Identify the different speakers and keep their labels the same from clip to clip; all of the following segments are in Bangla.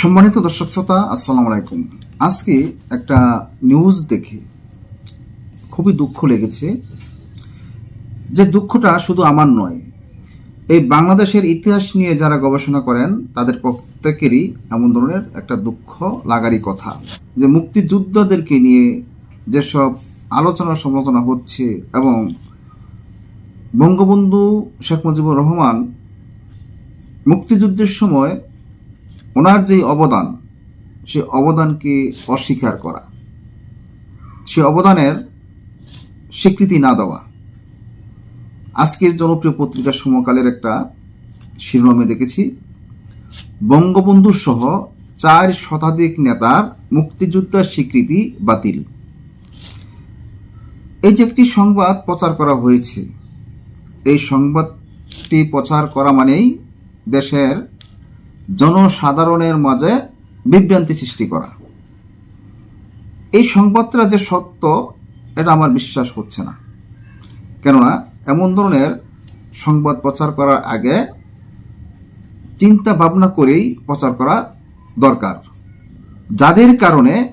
Speaker 1: সম্মানিত দর্শক শ্রোতা, আসসালামু আলাইকুম। আজকে একটা নিউজ দেখে খুবই দুঃখ লেগেছে যে দুঃখটা শুধু আমার নয়, এই বাংলাদেশের ইতিহাস নিয়ে যারা গবেষণা করেন, তাদের প্রত্যেকেরই এমন ধরনের একটা দুঃখ লাগারই কথা। যে মুক্তিযোদ্ধাদেরকে নিয়ে যেসব আলোচনা সমালোচনা হচ্ছে এবং বঙ্গবন্ধু শেখ মুজিবুর রহমান মুক্তিযুদ্ধের সময় ওনার যে অবদান, সে অবদানকে অস্বীকার করা। সে অবদানের স্বীকৃতি না দেওয়া। আজকের জনপ্রিয় পত্রিকা সমকালের একটা শিরোনামে দেখেছি। বঙ্গবন্ধু সহ চার শতাধিক নেতার মুক্তিযুদ্ধের স্বীকৃতি বাতিল। এই যে একটি সংবাদ প্রচার করা হয়েছে, এই সংবাদটি প্রচার করা মানেই দেশের জনসাধারণের মাঝে বিভ্রান্তি সৃষ্টি করা। এই সংবাদটা যে সত্য, এটা আমার বিশ্বাস হচ্ছে না। কেননা, এমন ধরনের সংবাদ প্রচার করার আগে চিন্তা ভাবনা করেই প্রচার করা দরকার। যাদের কারণে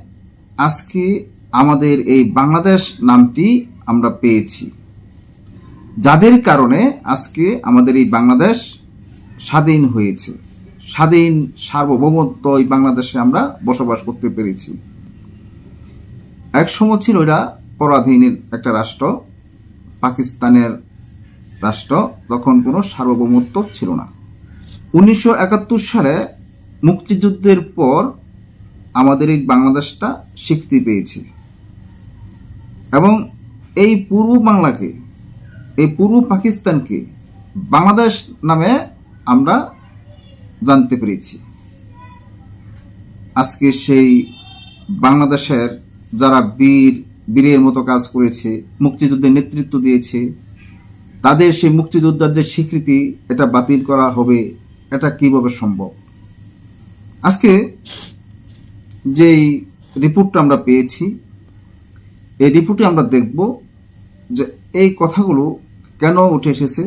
Speaker 1: আজকে আমাদের এই বাংলাদেশ নামটি আমরা পেয়েছি। যাদের কারণে আজকে আমাদের এই বাংলাদেশ স্বাধীন হয়েছে। স্বাধীন, সার্বভৌমত্ব এই বাংলাদেশে আমরা বসবাস করতে পেরেছি। এক সময় ছিল এটা পরাধীনের একটা রাষ্ট্র, পাকিস্তানের রাষ্ট্র, তখন কোনো সার্বভৌমত্ব ছিল না। উনিশশো একাত্তর সালে মুক্তিযুদ্ধের পর আমাদের এই বাংলাদেশটা স্বীকৃতি পেয়েছে। এবং এই পূর্ব বাংলাকে, এই পূর্ব পাকিস্তানকে বাংলাদেশ নামে আমরা জানতে পেরেছি। আজকে সেই বাংলাদেশের যারা বীর, বীরের মতো কাজ করেছে, মুক্তিযুদ্ধের নেতৃত্ব দিয়েছে, তাদের সেই মুক্তিযোদ্ধার যে স্বীকৃতি, এটা বাতিল করা হবে, এটা কীভাবে সম্ভব? আজকে যেই রিপোর্টটা আমরা পেয়েছি, এই রিপোর্টে আমরা দেখব যে এই কথাগুলো কেন উঠে এসেছে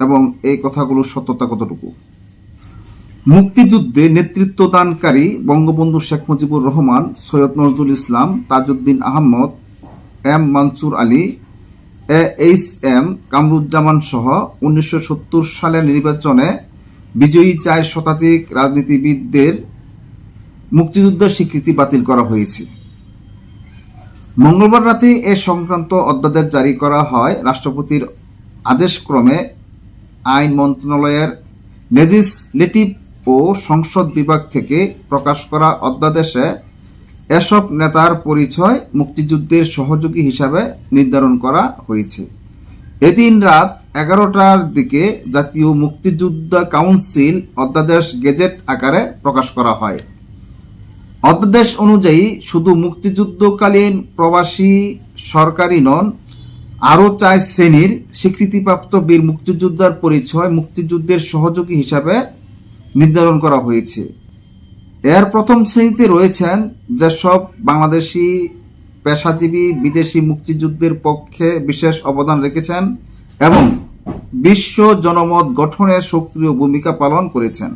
Speaker 1: এবং এই কথাগুলোর সত্যতা কতটুকু। মুক্তিযুদ্ধে নেতৃত্বদানকারী Bangabandhu Sheikh Mujibur Rahman, Syed Nazrul Islam, Tajuddin Ahmad, M Mansur Ali, A H M Kamaruzzaman সহ উনিশশো সত্তর সালের নির্বাচনে বিজয়ী চার শতাধিক রাজনীতিবিদদের মুক্তিযুদ্ধের স্বীকৃতি বাতিল করা হয়েছে। মঙ্গলবার রাতে এ সংক্রান্ত অধ্যাদেশ জারি করা হয়। রাষ্ট্রপতির আদেশক্রমে আইন মন্ত্রণালয়ের লেজিসলেটিভ ও সংসদ বিভাগ থেকে প্রকাশ করা অধ্যাদেশে এসব নেতার পরিচয় মুক্তিযুদ্ধের সহযোগী হিসাবে নির্ধারণ করা হয়েছে। এদিন রাত এগারোটার দিকে জাতীয় মুক্তিযোদ্ধা কাউন্সিল অধ্যাদেশ গেজেট আকারে প্রকাশ করা হয়। অধ্যাদেশ অনুযায়ী শুধু মুক্তিযুদ্ধকালীন প্রবাসী সরকারি নন, আরও চার শ্রেণির স্বীকৃতিপ্রাপ্ত বীর মুক্তিযোদ্ধার পরিচয় মুক্তিযুদ্ধের সহযোগী হিসাবে নির্ধারণ করা হয়েছে। এর প্রথম শ্রেণীতে রয়েছেন যেসব বাংলাদেশি পেশাজীবী, বিদেশি মুক্তিযুদ্ধের পক্ষে বিশেষ অবদান রেখেছেন এবং বিশ্ব জনমত গঠনে সক্রিয় ভূমিকা পালন করেছেন।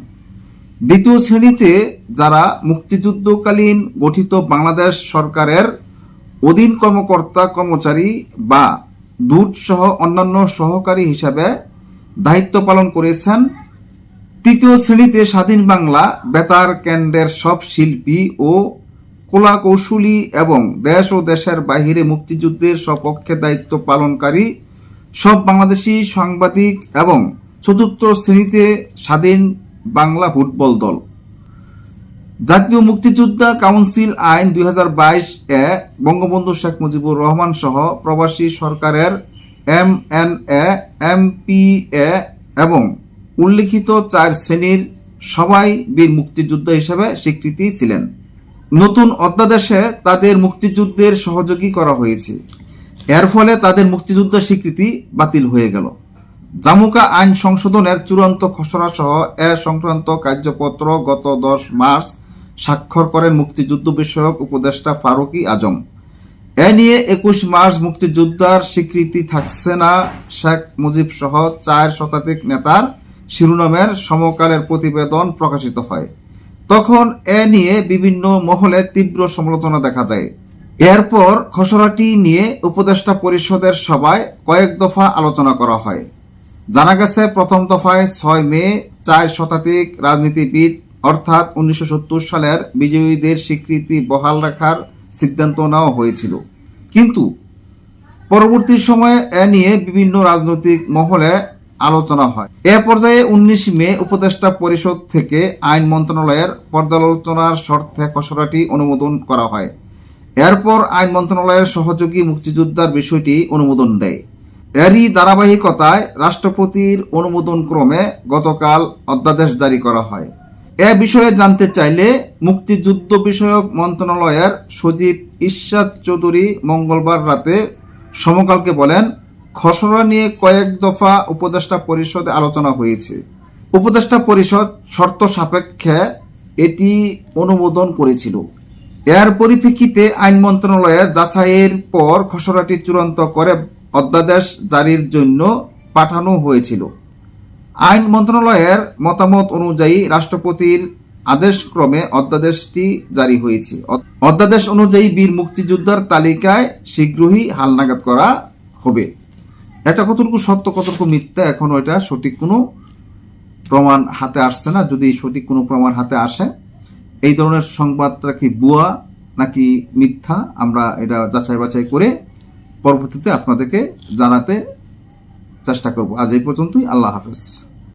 Speaker 1: দ্বিতীয় শ্রেণীতে যারা মুক্তিযুদ্ধকালীন গঠিত বাংলাদেশ সরকারের অধীন কর্মকর্তা, কর্মচারী বা দূত সহ অন্যান্য সহকারী হিসাবে দায়িত্ব পালন করেছেন তৃতীয় শ্রেণীতে স্বাধীন বাংলা, বেতার কেন্দ্রের সব শিল্পী ও কলা কৌশলী এবং দেশ ও দেশের বাহিরে মুক্তিযুদ্ধের সপক্ষে দায়িত্ব পালনকারী সব বাংলাদেশি সাংবাদিক এবং চতুর্থ শ্রেণীতে স্বাধীন বাংলা ফুটবল দল। জাতীয় মুক্তিযোদ্ধা কাউন্সিল আইন দুই হাজার বাইশ এ বঙ্গবন্ধু শেখ মুজিবুর রহমান সহ প্রবাসী সরকারের M N A, M P A এবং উল্লিখিত চার শ্রেণির সবাই বীর মুক্তিযোদ্ধা হিসেবে স্বীকৃতি ছিলেন। নতুন অধ্যাদেশে তাদের মুক্তিযুদ্ধের সহযোগী করা হয়েছে। এর ফলে তাদের মুক্তিযুদ্ধ স্বীকৃতি বাতিল হয়ে গেল। জামুকা আইন সংশোধনের চূড়ান্ত খসড়া সহ এ সংক্রান্ত কার্যপত্র গত দশ মার্চ স্বাক্ষর করেন মুক্তিযুদ্ধ বিষয়ক উপদেষ্টা ফারুকি আজম। এ নিয়ে একুশ মার্চ মুক্তিযোদ্ধার স্বীকৃতি থাকছে না শেখ মুজিব সহ চার শতাধিক নেতার শিরোনামের সমকালের প্রতিবেদন প্রকাশিত হয়। তখন এ নিয়ে বিভিন্ন মহলে তীব্র সমালোচনা দেখা যায়। এরপর খসড়াটি নিয়ে উপদেষ্টা পরিষদের সভায় কয়েক দফা আলোচনা করা হয়। জানা গেছে, প্রথম দফায় ছয় মে, চার শতাধিক রাজনীতিবিদ, অর্থাৎ উনিশশো সত্তর সালের বিজয়ীদের স্বীকৃতি বহাল রাখার সিদ্ধান্ত নেওয়া হয়েছিল। কিন্তু পরবর্তী সময়ে এ নিয়ে বিভিন্ন রাজনৈতিক মহলে আলোচনা হয়। এ পর্যায়ে উনিশ মে উপদেষ্টা পরিষদ থেকে আইন মন্ত্রণালয়ের পর্যালোচনার স্বার্থে খসড়াটি অনুমোদন করা হয়। এরপর আইন মন্ত্রণালয়ের সহযোগী মুক্তিযোদ্ধার বিষয়টি অনুমোদন দেয়। এরই ধারাবাহিকতায় রাষ্ট্রপতির অনুমোদন ক্রমে গতকাল অধ্যাদেশ জারি করা হয়। এ বিষয়ে জানতে চাইলে মুক্তিযুদ্ধ বিষয়ক মন্ত্রণালয়ের সচিব ইশাদ চৌধুরী মঙ্গলবার রাতে সমকালকে বলেন খসড়া নিয়ে কয়েক দফা উপদেষ্টা পরিষদে আলোচনা হয়েছে। উপদেষ্টা পরিষদ শর্ত সাপেক্ষে এটি অনুমোদন করেছিল। এর পরিপ্রেক্ষিতে আইন মন্ত্রণালয়ের যাচাইয়ের পর খসড়াটি চূড়ান্ত করে অধ্যাদেশ জারির জন্য পাঠানো হয়েছিল। আইন মন্ত্রণালয়ের মতামত অনুযায়ী রাষ্ট্রপতির আদেশক্রমে অধ্যাদেশটি জারি হয়েছে। অধ্যাদেশ অনুযায়ী বীর মুক্তিযোদ্ধার তালিকায় শীঘ্রই হালনাগাদ করা হবে। এটা কতটুকু সত্য, কতটুকু মিথ্যা, এখন ওইটা সঠিক কোনো প্রমাণ হাতে আসছে না। যদি সঠিক কোনো প্রমাণ হাতে আসে, এই ধরনের সংবাদটা কি বুয়া নাকি মিথ্যা, আমরা এটা যাচাই বাছাই করে পরবর্তীতে আপনাদেরকে জানাতে চেষ্টা করব। আজ এই পর্যন্তই, আল্লাহ হাফেজ।